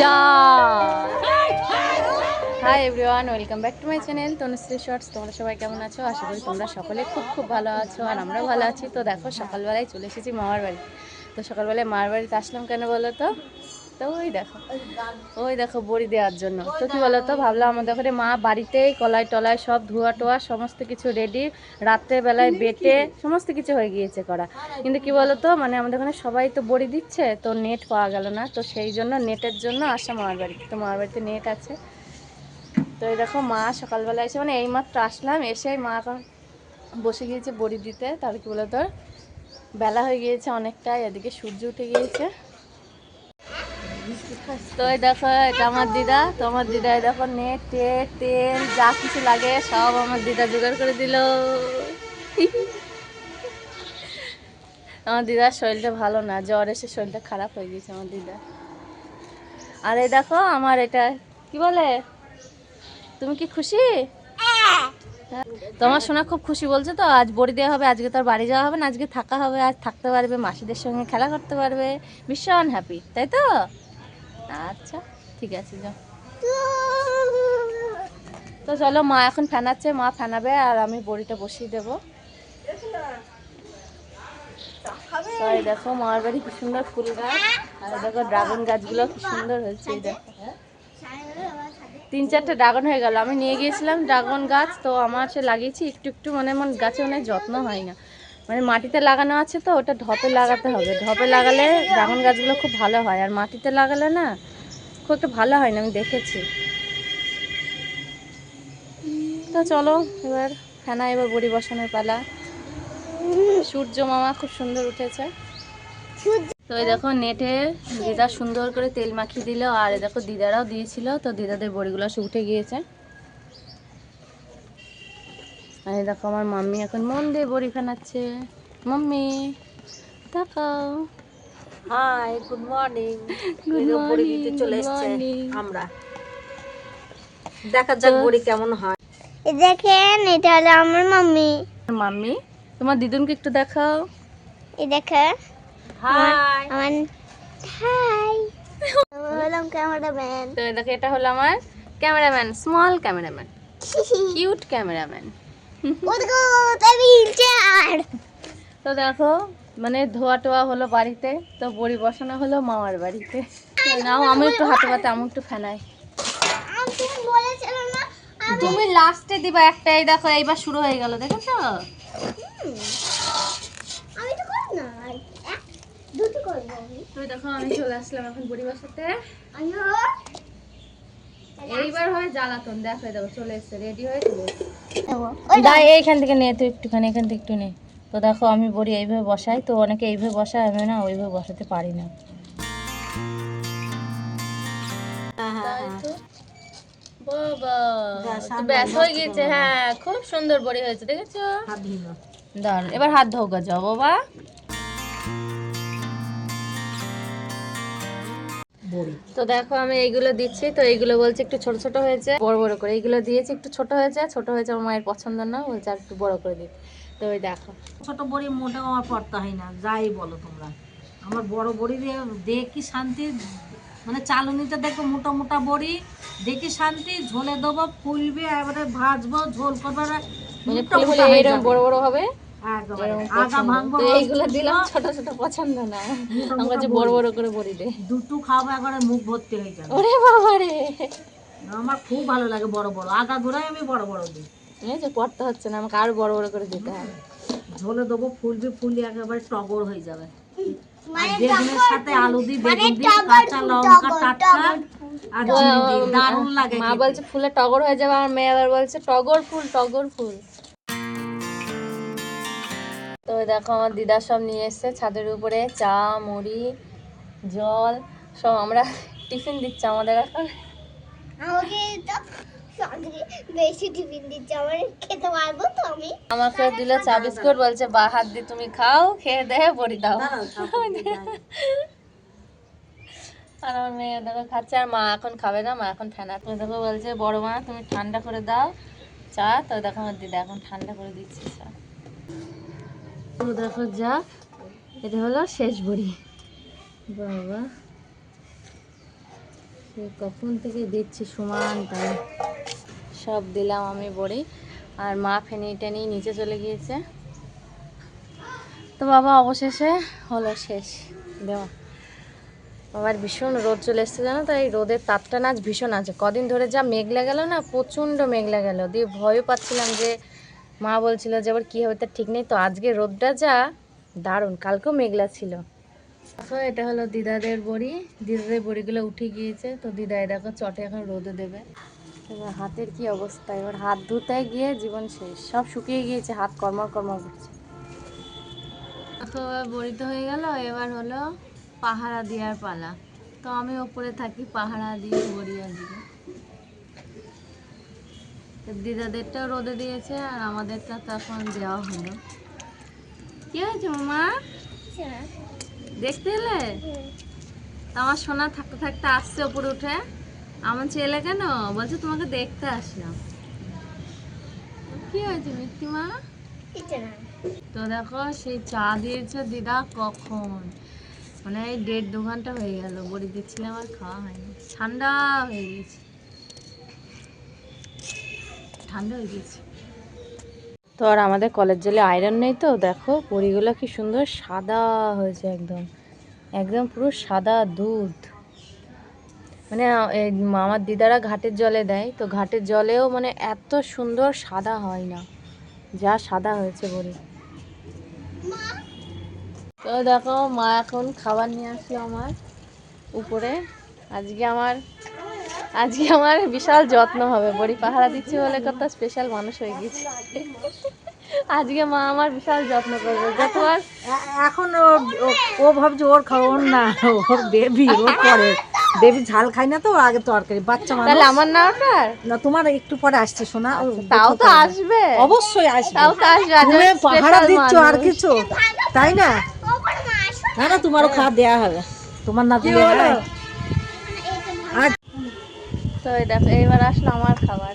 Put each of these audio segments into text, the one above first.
যা hi everyone welcome back to my channel Tanushree shorts তোমরা সবাই কেমন আছো? আশা করি তোমরা সকলে খুব খুব ভালো আছো আর আমরাও ভালো আছি। তো দেখো সকালবেলায় চলে এসেছি মামার বাড়ি। তো সকালবেলায় মামার বাড়িতে আসলাম কেন বলো তো? তো ওই দেখো ওই দেখো বড়ি দেওয়ার জন্য। তো কি বলো তো ভাবলাম আমাদের ওখানে মা বাড়িতেই কলাই টলাই সব ধোয়া টোয়া সমস্ত কিছু রেডি রাত্রেবেলায় বেটে সমস্ত কিছু হয়ে গিয়েছে করা। কিন্তু কি বলো তো মানে আমাদের ওখানে সবাই তো বড়ি দিচ্ছে, তো নেট পাওয়া গেল না। তো সেই জন্য নেটের জন্য আসা মামার বাড়িতে তো মামার বাড়িতে নেট আছে। তো এই দেখো মা সকালবেলা এসে মানে এইমাত্র আসলাম এসেই মা এখন বসে গিয়েছে বড়ি দিতে। তাহলে কি বলো তোর বেলা হয়ে গিয়েছে অনেকটাই, এদিকে সূর্য উঠে গিয়েছে। তো এই দেখো, এটা আমার দিদা। তো আমার দিদা এই দেখো নেট, টেট তেল যা কিছু লাগে সব আমার দিদা জোগাড় করে দিল। আমার দিদার শরীরটা ভালো না, জ্বর এসে শরীরটা খারাপ হয়ে গিয়েছে আমার দিদা। আর এই দেখো, আমার এটা, কি বলে? তুমি কি খুশি। তোমার শোনা খুব খুশি বলছে তো, আজ বড়ি দেওয়া হবে, আজকে তোর বাড়ি যাওয়া হবে না, আজকে থাকা হবে আজ থাকতে পারবে, মাসিদের সঙ্গে খেলা করতে পারবে। ভীষণ হ্যাপি তাই তো? আচ্ছা ঠিক আছে যাও। তো চলো মা এখন ফেনাচ্ছে মা ফেনাবে আর আমি বড়িটা বসিয়ে দেবো। তো এই দেখো মার বাড়ি কি সুন্দর ফুল গাছ। আর দেখো ড্রাগন গাছগুলো কি সুন্দর হয়েছে এই দেখো। তিন চারটে ড্রাগন হয়ে গেল। আমি নিয়ে গিয়েছিলাম ড্রাগন গাছ তো আমার সে লাগিয়েছি একটু একটু মানে মন গাছে অনেক যত্ন হয় না। মানে মাটিতে লাগানো আছে তো, ওটা ঢপে লাগাতে হবে। ঢপে লাগালে ড্রাগন গাছগুলো খুব ভালো হয়। আর মাটিতে লাগালে না, খুব একটা ভালো হয় না, আমি দেখেছি। তো চলো, এবার ফেনা, এবার বড়ি বসানোর পালা। সূর্য মামা খুব সুন্দর উঠেছে। তো এই দেখো, নেটে দিদা সুন্দর করে তেল মাখিয়ে দিল, আর দেখো দিদারাও দিয়েছিল, তো দিদাদের বড়িগুলো সব উঠে গিয়েছে। আর এই দেখো আমার মাম্মি এখন মন দিয়ে বড়ি ফেনাচ্ছে মাম্মি তাকাও হাই গুড মর্নিং বড়ি দিতে চলে এসেছে আমরা। দেখা যাক বড়ি কেমন হয়। দেখেন এটা হলো আমার মাম্মি। মাম্মি তোমার দিদুনকে একটু দেখাও। এই দেখে। হাই আমার হাই হলাম ক্যামেরাম্যান। তো দেখো এটা হলো আমার cameraman small cameraman. Cute cameraman. তো দেখো মানে ধোয়া টোয়া হলো বাড়িতে তো বড়ি বসানো হলো মামার বাড়িতে। নাও আমি একটু হাতে পাতে আমি একটু ফেনাই। তুমি লাস্টে দিবা একটা এই দেখো এইবার শুরু হয়ে গেল দেখেছ? আমি তো করব না দুটো করব আমি। দেখো আমি চলে আসলাম এখন বড়ি বসাতে। এইবার হয় জ্বালাতন দেখো এই দেখো চলে এসছে রেডি হয়ে চলে এইখান থেকে নে তুই একটুখানি এখান থেকে একটু নে। তো দেখো আমি বড়ি এইভাবে বসাই তো অনেকে এইভাবে বসায় আমি না ওইভাবে বসাতে পারি না। ব্যাস হয়ে গিয়েছে হ্যাঁ খুব সুন্দর বড়ি হয়েছে দেখেছ? দাঁড়ান এবার হাত ধোকা যাও বাবা। তো দেখো আমি এইগুলো দিচ্ছি তো এইগুলো বলছে একটু ছোট ছোট হয়েছে বড় বড় করে। এইগুলো দিয়েছি একটু ছোট হয়েছে ছোট হয়েছে আমার মায়ের পছন্দ না বলছে আর একটু বড় করে দিতে। তো ওই দেখো। ছোট বড়ি মোটেও আমার পড়তে হয় না যাই বলো তোমরা। আমার বড় বড়ি দিয়ে দেখি শান্তি মানে চালনিতে দেখো মোটা মোটা বড়ি দেখি শান্তি ঝোলে দেবো ফুলবে এবারে ভাজবো ঝোল করব মানে বড় বড় হবে? একেবারে। এরকম আগা পছন্দ। ভাঙবো তো এইগুলো দিলাম ছোট ছোট পছন্দ না। মোটা আমার বড় বড় করে বড়ি দে। দুটো খাব একবারে মুখ ভর্তি হয়ে যাবে। ওরে বাবা রে আমার খুব ভালো লাগে বড় বড়। আগা গোড়ায় আমি বড় বড় দিই। এই যে পড়তে হচ্ছে না আমাকে আরও বড় বড় করে দিতে হবে। ঝোলে দেবো ফুলবি ফুলি একেবারে টগর হয়ে যাবে। মানে আর বেগুনের সাথে আলু দিই বেগুন দিই কাঁচা লঙ্কা টাটকা আর দারুণ লাগে মা বলছে ফুলে টগর হয়ে যাবে আমার মেয়ে আবার বলছে টগর ফুল টগর ফুল। ওই দেখো আমার দিদা সব নিয়ে এসছে ছাদের উপরে চা মুড়ি জল সব আমরা টিফিন দিচ্ছি আমাদের এখন। আমাকে দিল চা বিস্কুট বলছে বা হাত দিয়ে তুমি খাও খেয়ে দেহে বড়ি দাও। আর আমার মেয়ে দেখো খাচ্ছে আর মা এখন খাবে না মা এখন ঠান্ডা। তুমি দেখো বলছে বড় মা তুমি ঠান্ডা করে দাও চা। তো দেখো আমার দিদা এখন ঠান্ডা করে দিচ্ছে চা। যা, এটা হলো শেষ বড়ি। বাবা, সে কখন থেকে দিচ্ছি সমান তাই। সব দিলাম আমি বড়ি, আর মা ফেনি টেনি নিচে চলে গিয়েছে। তো বাবা, অবশেষে হলো শেষ। দেওয়া। আবার ভীষণ রোদ চলে এসছে জানো তো, এই রোদের তাপটা না আজ ভীষণ আছে। কদিন ধরে যা মেঘলা গেল না, প্রচণ্ড মেঘলা গেল। দিয়ে ভয়ও পাচ্ছিলাম যে মা বলছিল যে আবার কী হবে? তার ঠিক নেই তো, আজকে রোদটা যা, দারুণ, কালকেও মেঘলা ছিল। দেখো, এটা হলো দিদাদের বড়ি। দিদাদের বড়িগুলো উঠে গিয়েছে, তো দিদাই দেখো চটে এখন রোদে দেবে। এবার হাতের কি অবস্থা? এবার হাত ধুতে গিয়ে জীবন শেষ। সব শুকিয়ে গিয়েছে, হাত কর্মর কর্ম করছে। এবার বড়ি তো হয়ে গেল, এবার হলো পাহারা দেওয়ার পালা। তো আমি ওপরে থাকি, পাহারা দিয়ে বড়িয়া দিকে তো দিদাদেরটাও রোদে দিয়েছে আর আমাদেরটা তো এখন দেওয়া হলো। কি হয়েছে মামা? দেখতে এলে? আমার সোনা থাকতে থাকতে আসছে ওপরে উঠে। আমার ছেলে কেন? বলছে তোমাকে দেখতে আসলাম। কি হয়েছে মিত্তিমা তো দেখো, সেই চা দিয়েছে দিদা কখন? মানে এই দেড় দু ঘণ্টা হয়ে গেল, বড়ি দিচ্ছিলাম আর খাওয়া হয়নি। ঠান্ডা হয়ে গেছে। ঠান্ডা হয়ে গেছে তো আর আমাদের কলের জলে আয়রন নেই তো, দেখো বড়িগুলো কি সুন্দর সাদা হয়েছে একদম। একদম পুরো সাদা দুধ। মানে আমার দিদারা ঘাটের জলে দেয়, তো ঘাটের জলেও মানে এত সুন্দর সাদা হয় না। যা সাদা হয়েছে বড়ি তো দেখো, মা এখন খাবার নিয়ে আসলো আমার উপরে। আজকে আমার আজকে আমার বিশাল যত্ন হবে। বড়ি পাহারা দিচ্ছি বলে কত স্পেশাল মানুষ হয়ে গেছে। আজকে মা আমার বিশাল যত্ন করবে। যতবার এখন ও- ভাবছে ওর ওর না ওর বেবি ওর পরে। বেবি ঝাল খায় না তো আগে তরকারি। বাচ্চা মানুষ। তাহলে আমার না ওটার? না তোমার একটু পরে আসছে শোনা তাও তো আসবে। অবশ্যই আসবে। তাও তো আসবে তুমি পাহারা দিচ্ছ আর কিছু? তাই না? না না তোমারও খাওয়া দেয়া হবে। তোমার না দিলে তো এই দেখো এইবার আসলো আমার খাবার।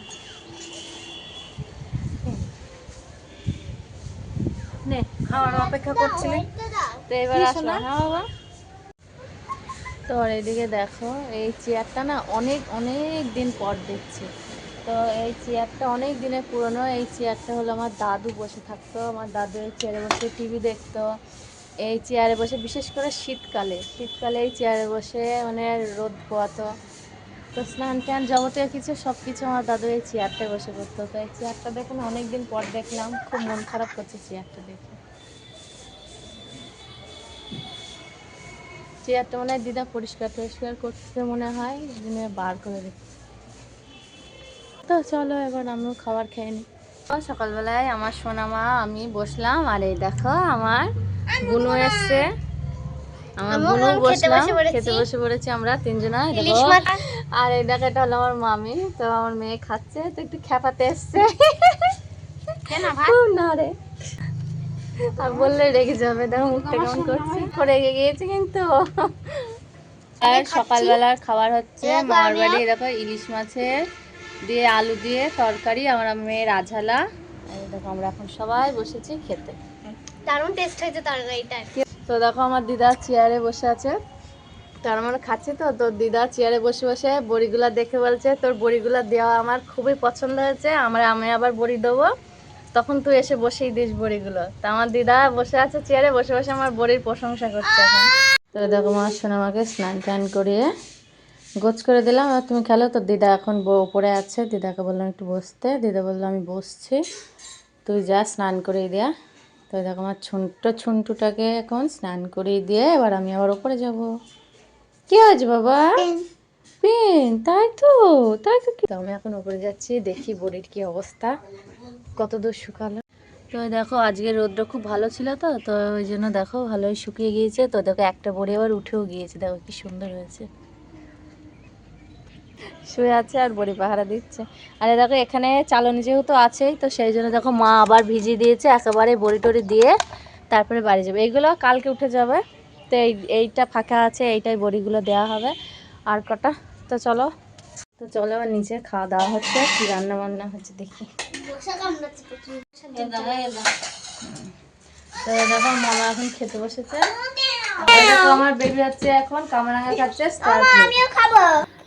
নে খাওয়ার অপেক্ষা করছিলি। তো এবার আসলো? হ্যাঁ বাবা। তো এদিকে দেখো এই চেয়ারটা না অনেক অনেক দিন পর দেখছি। তো এই চেয়ারটা অনেক দিনের পুরনো এই চেয়ারটা হলো আমার দাদু বসে থাকতো আমার দাদু এই চেয়ারে বসে টিভি দেখতো। এই চেয়ারে বসে বিশেষ করে শীতকালে শীতকালে এই চেয়ারে বসে মানে রোদ পোয়াতো। তো স্নান টান যাবতীয় কিছু সব কিছু আমার দাদু এই চেয়ারটায় বসে করতো। তো এই চেয়ারটা দেখুন অনেকদিন পর দেখলাম খুব মন খারাপ করছে চেয়ারটা দেখে। চেয়ারটা মনে হয় দিদা পরিষ্কার টরিষ্কার করতে মনে হয় দিনে বার করে রেখে তো চলো এবার আমিও খাবার খেয়ে নিই সকালবেলায় আমার সোনা মা আমি বসলাম আর এই দেখো আমার বুনু এসছে। আমার বুনু বসলাম বসে খেতে বসে পড়েছি আমরা তিনজনা। দেখো আর এই দেখো এটা হলো আমার মামি তো আমার মেয়ে খাচ্ছে তো একটু খেপাতে এসছে। না রে। আর বললে রেগে যাবে দেখো মুখটা কেমন করছে। রেগে গিয়েছে কিন্তু। আর সকালবেলার খাবার হচ্ছে মামার বাড়ি দেখো ইলিশ মাছের দিয়ে আলু দিয়ে তরকারি আমার মেয়ের আঝালা। দেখো আমরা এখন সবাই বসেছি খেতে। দারুণ টেস্ট হয়েছে তরকারিটা তো দেখো আমার দিদা চেয়ারে বসে আছে। তার মানে খাচ্ছি তো, তোর দিদা চেয়ারে বসে বসে বড়িগুলা দেখে বলছে, তোর বড়িগুলা দেওয়া আমার খুবই পছন্দ হয়েছে, আমার, আমি আবার বড়ি দেবো। তখন তুই এসে বসেই দিস বড়িগুলো। তা আমার দিদা বসে আছে চেয়ারে বসে বসে আমার বড়ির প্রশংসা করছে এখন। তো দেখো আমার সোনামাকে স্নান টান করিয়ে গোছ করে দিলাম। আর তুমি খেলো তোর দিদা এখন উপরে আছে। দিদাকে বললাম একটু বসতে। দিদা বলল, আমি বসছি। তুই যা, স্নান করিয়ে দেয়া। তো দেখো আমার ছোট্ট ছুন্টুটাকে এখন স্নান করিয়ে দিয়ে এবার আমি আবার ওপরে যাব। কি হয়েছে বাবা? পেন। তাই তো তাই তো কি? তো আমি এখন উপরে যাচ্ছি দেখি বড়ির কি অবস্থা কত দূর শুকালো। তো দেখো আজকে রোদটা খুব ভালো ছিল তো তো ওই জন্য দেখো ভালোই শুকিয়ে গিয়েছে। তো দেখো একটা বড়ি আবার উঠেও গিয়েছে দেখো কি সুন্দর হয়েছে। শুয়ে আছে আর বড়ি পাহারা দিচ্ছে। আরে দেখো এখানে চালনি যেহেতু আছেই তো সেই জন্য দেখো মা আবার ভিজিয়ে দিয়েছে একেবারে বড়ি টড়ি দিয়ে তারপরে বাড়ি যাবে। এইগুলো কালকে উঠে যাবে। তো এই এইটা ফাঁকা আছে এইটাই বড়িগুলো দেওয়া হবে আর কটা। তো চলো। তো চলো আবার নিচে খাওয়া দাওয়া হচ্ছে কি রান্না বান্না হচ্ছে দেখি। তো দেখো মামা এখন খেতে বসেছে। আমার বেবি হচ্ছে এখন কামরাঙ্গা খাচ্ছে স্টার আমিও খাব।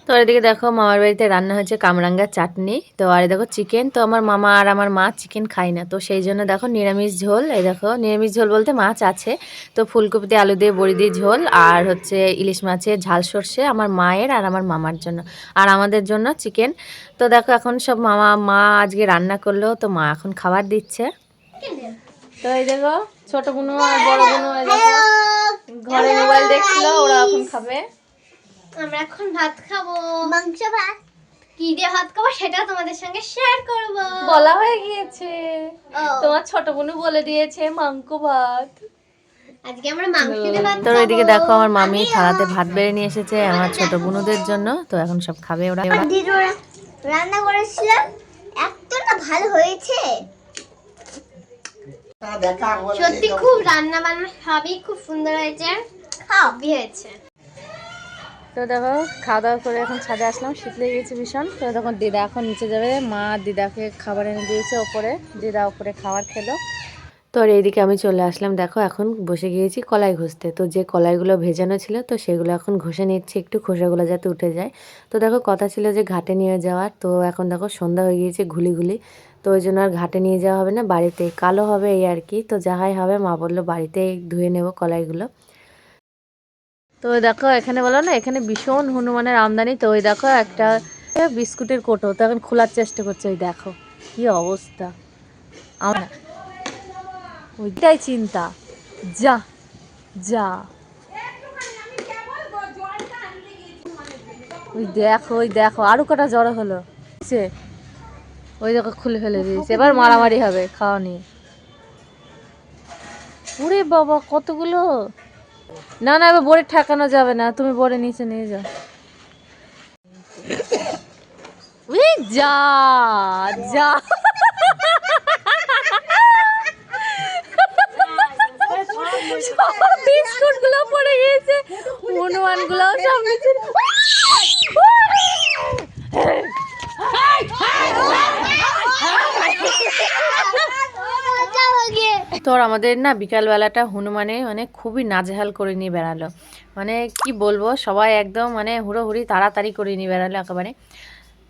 তো আর এদিকে দেখো মামার বাড়িতে রান্না হয়েছে কামরাঙ্গার চাটনি। তো আর দেখো চিকেন তো আমার মামা আর আমার মা চিকেন খায় না। তো সেই জন্য দেখো নিরামিষ ঝোল এই দেখো নিরামিষ ঝোল বলতে মাছ আছে। তো ফুলকপিতে আলু দিয়ে বড়ি দিয়ে ঝোল, আর হচ্ছে ইলিশ মাছের ঝাল সর্ষে আমার মায়ের আর আমার মামার জন্য। আর আমাদের জন্য চিকেন তো দেখো এখন সব মামা, মা আজকে রান্না করল, তো মা এখন খাবার দিচ্ছে। তো এই দেখো ছোট বুনু আর বড় বুনু ঘরে মোবাইল দেখছিল ওরা এখন খাবে। আমরা এখন ভাত খাব। মাংস ভাত। কি দিয়ে ভাত খাব সেটা তোমাদের সঙ্গে শেয়ার করব। বলা হয়ে গিয়েছে। তোমার ছোট বোনু বলে দিয়েছে মাংক ভাত। আজকে আমরা মাংস দিয়ে ভাত তো এদিকে দেখো আমার মামি থালাতে ভাত বেড়ে নিয়ে এসেছে আমার ছোট বুনুদের জন্য। তো এখন সব খাবে ওরা। ওরা রান্না করেছিলাম এতটা ভালো হয়েছে। সত্যি খুব রান্না বান্না সবই খুব সুন্দর হয়েছে। তো দেখো খাওয়া দাওয়া করে এখন ছাদে আসলাম। শীত লেগে গেছে ভীষণ। তো তখন দিদা এখন নিচে যাবে। মা দিদাকে খাবার এনে দিয়েছে ওপরে। দিদা ওপরে খাবার খেলো। তো আর এইদিকে আমি চলে আসলাম। দেখো, এখন বসে গিয়েছি কলাই ঘষতে। তো যে কলাইগুলো ভেজানো ছিল, তো সেগুলো এখন ঘষে নিচ্ছি। একটু খোসাগুলো যাতে উঠে যায়। তো দেখো, কথা ছিল যে ঘাটে নিয়ে যাওয়ার। তো এখন দেখো, সন্ধ্যা হয়ে গিয়েছে ঘুলি ঘুলি তো ওই জন্য আর ঘাটে নিয়ে যাওয়া হবে না, বাড়িতে। কালো হবে এই আর কি। তো যাহাই হবে, মা বলল, বাড়িতেই ধুয়ে নেব কলাইগুলো। তো দেখো, এখানে বলো না, এখানে ভীষণ হনুমানের আমদানি। তো ওই দেখো, একটা বিস্কুটের কোটো, তো এখন খোলার চেষ্টা করছে, ওই দেখো, কি অবস্থা। আমার ওইটাই চিন্তা। যা যা। ওই দেখো ওই দেখো, আরও কটা জড়ো হলো। সে ওই দেখো, খুলে ফেলে দিয়েছে। এবার মারামারি হবে, খাওয়া নিয়ে ওরে বাবা, কতগুলো? না না, এবার বোর্ডে ঠেকানো যাবে না। তুমি বোর্ডে নিচে নিয়ে যাও। যা যা। বিস্কুটগুলো পড়ে গিয়েছে। হনুমানগুলো সব নিচে তোর আমাদের না বিকালবেলাটা হনুমানে মানে খুবই নাজেহাল করে নিয়ে বেড়ালো। মানে কি বলব, সবাই একদম মানে হুড়োহুড়ি তাড়াতাড়ি করে নিয়ে বেড়ালো একেবারে।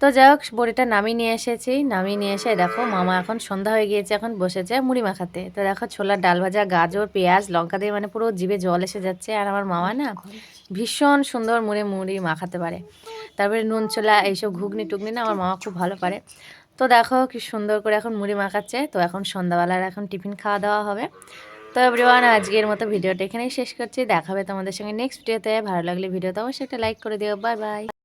তো যাই হোক, বড়িটা নামিয়ে নিয়ে এসেছি। নামিয়ে নিয়ে এসে দেখো মামা এখন সন্ধ্যা হয়ে গিয়েছে, এখন বসেছে মুড়ি মাখাতে। তো দেখো ছোলার ডাল ভাজা, গাজর, পেঁয়াজ, লঙ্কা দিয়ে মানে পুরো জিভে জল এসে যাচ্ছে। আর আমার মামা না ভীষণ সুন্দর মুড়ে মুড়ি মাখাতে পারে। তারপরে নুন ছোলা এইসব ঘুগনি টুগনি না আমার মামা খুব ভালো পারে। তো দেখো কি সুন্দর করে এখন মুড়ি মাখাচ্ছে। তো এখন সন্ধ্যাবেলার এখন টিফিন খাওয়া দাওয়া হবে। তো এভরিওয়ান আজকের মতো ভিডিওটা এখানেই শেষ করছি। দেখাবে তোমাদের সঙ্গে নেক্সট ভিডিওতে ভালো লাগলে ভিডিওতে অবশ্যই একটা লাইক করে দিও। Bye bye